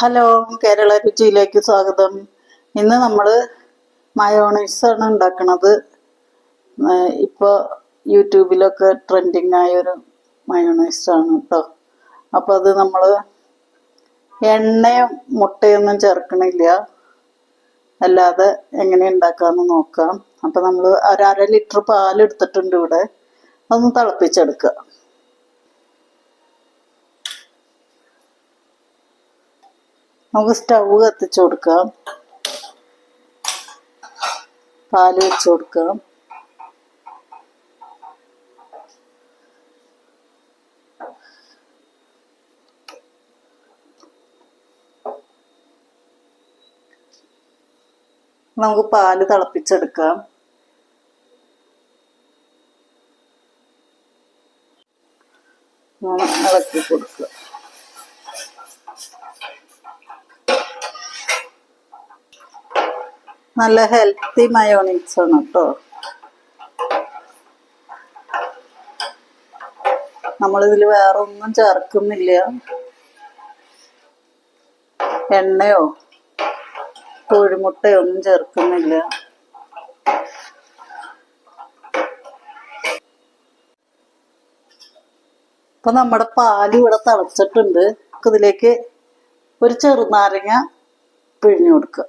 Hello Kerala രുചിയിലേക്ക് സ്വാഗതം. ഇന്ന് നമ്മൾ മയോണൈസ് ആണ് ഉണ്ടാക്കുന്നത് ഇപ്പോൾ യൂട്യൂബിലൊക്കെ ട്രെൻഡിങ് ആയൊരു ആണ് കേട്ടോ അപ്പോൾ അത് നമ്മൾ എണ്ണയും മുട്ടയൊന്നും ചേർക്കണില്ല. അല്ലാതെ എങ്ങനെ ഉണ്ടാക്കാമെന്ന് നോക്കാം. അപ്പം നമ്മൾ ഒരു അര ലിറ്റർ പാൽ എടുത്തിട്ടുണ്ട് ഇവിടെ. അതൊന്ന് തിളപ്പിച്ചെടുക്കുക നമുക്ക് സ്റ്റവ് കത്തിച്ചു കൊടുക്കാം. പാൽ വെച്ച് കൊടുക്കാം. നമുക്ക് പാൽ തിളപ്പിച്ചെടുക്കാം. ഇളക്കി കൊടുക്കുക നല്ല ഹെൽത്തി മയോണൈസ് ആണ് കേട്ടോ നമ്മളിതിൽ വേറെ ഒന്നും ചേർക്കുന്നില്ല. എണ്ണയോ കോഴിമുട്ടയോ ഒന്നും ചേർക്കുന്നില്ല. അപ്പൊ നമ്മുടെ പാൽ ഇവിടെ തിളച്ചിട്ടുണ്ട്. ഇതിലേക്ക് ഒരു ചെറുനാരങ്ങ പിഴിഞ്ഞു കൊടുക്കുക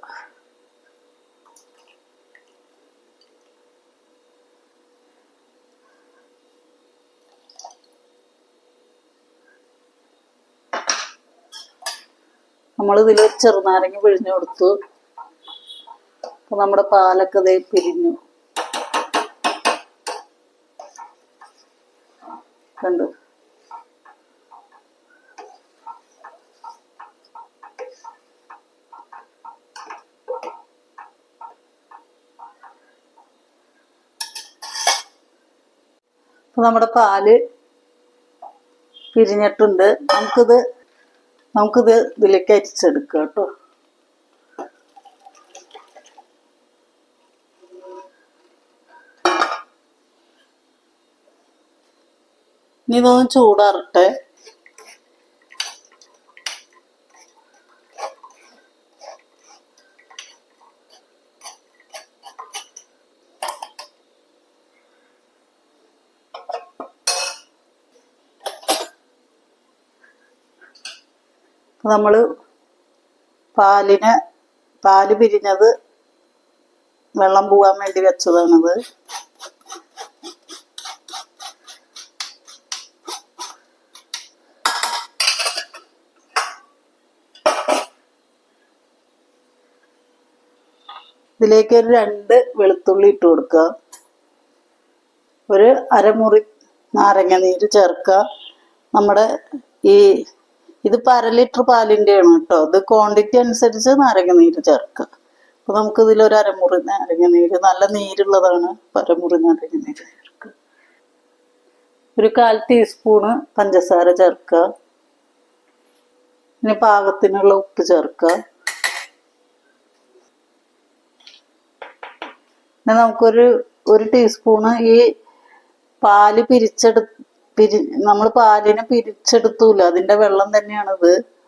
നമ്മൾ ഇതിൽ ചെറുനാരങ്ങ പിഴിഞ്ഞു കൊടുത്തു. അപ്പൊ നമ്മുടെ പാലൊക്കെ ഇതേ പിരിഞ്ഞു. കണ്ടു? നമ്മുടെ പാൽ പിരിഞ്ഞിട്ടുണ്ട്. നമുക്കിത് നമുക്കിത് ഇതിലേക്ക് അരിച്ചെടുക്കാം കേട്ടോ. ഇനി ഇതൊന്ന് ചൂടാറട്ടെ. നമ്മൾ പാലിന് പാൽ പിരിഞ്ഞത് വെള്ളം പോകാൻ വേണ്ടി വെച്ചതാണിത്. ഇതിലേക്ക് ഒരു രണ്ട് വെളുത്തുള്ളി ഇട്ട് കൊടുക്കുക. ഒരു അരമുറി നാരങ്ങ നീര് ചേർക്കുക. നമ്മുടെ ഈ ഇതിപ്പോൾ അര ലിറ്റർ പാലിന്റെയാണ് കേട്ടോ ഇത് ക്വാണ്ടിറ്റി അനുസരിച്ച് നാരങ്ങ നീര് ചേർക്കുക. അപ്പോൾ നമുക്ക് ഇതിലൊരു അരമുറി നാരങ്ങ നീര് നല്ല നീരുള്ളതാണ് അരമുറി നാരങ്ങ നീര് ചേർക്കുക. ഒരു കാൽ ടീസ്പൂണ് പഞ്ചസാര ചേർക്കുക. ഇനി പാകത്തിനുള്ള ഉപ്പ് ചേർക്കുക. പിന്നെ നമുക്കൊരു ഒരു ടീസ്പൂണ് ഈ പാൽ പിരിച്ചെടു പിരി നമ്മൾ പാലിനെ പിരിച്ചെടുത്തൂല. അതിന്റെ വെള്ളം തന്നെയാണ്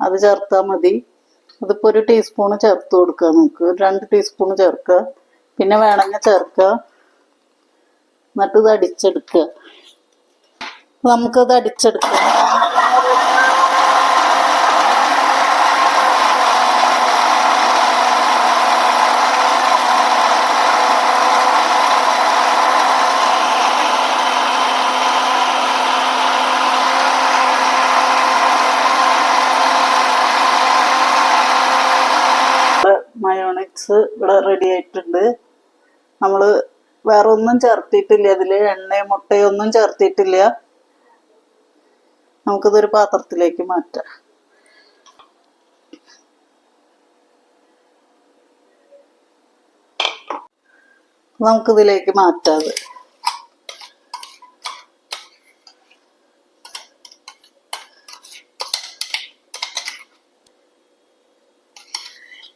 അത് ചേർത്താൽ മതി. അതിപ്പോ ഒരു ടീസ്പൂണ് ചേർത്ത് കൊടുക്കുക നമുക്ക്. രണ്ട് ടീസ്പൂണ് ചേർക്കുക പിന്നെ വേണമെങ്കിൽ ചേർക്കുക എന്നിട്ട് ഇത് അടിച്ചെടുക്കുക നമുക്കത് അടിച്ചെടുക്കാം. മയോണൈസ് ഇവിടെ റെഡി ആയിട്ടുണ്ട്. നമ്മൾ വേറെ ഒന്നും ചേർത്തിട്ടില്ല. അതിൽ എണ്ണയും മുട്ടയും ഒന്നും ചേർത്തിട്ടില്ല. നമുക്കിതൊരു പാത്രത്തിലേക്ക് മാറ്റാം. നമുക്കിതിലേക്ക് മാറ്റാം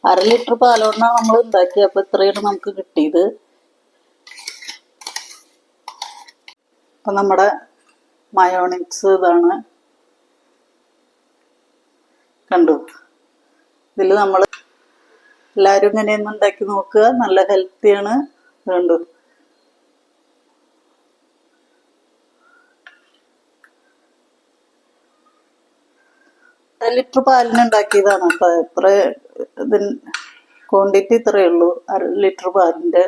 അര ലിറ്റർ പാലോണ്ടാണ് നമ്മൾ ഉണ്ടാക്കിയത് അപ്പൊ ഇത്രയാണ് നമുക്ക് കിട്ടിയത്. അപ്പൊ നമ്മുടെ മയോണിക്സ് ഇതാണ്. കണ്ടു? ഇതിൽ നമ്മൾ എല്ലാവരും ഇങ്ങനെയൊന്നും ഉണ്ടാക്കി നോക്കുക. നല്ല ഹെൽത്തിയാണ്. കണ്ടു? ലിറ്റർ പാലിന് ഉണ്ടാക്കിയതാണ്. അപ്പൊ എത്ര ഇതിന് ക്വാണ്ടിറ്റി ഇത്രയേ ഉള്ളൂ. അര ലിറ്റർ പാലിന്റെ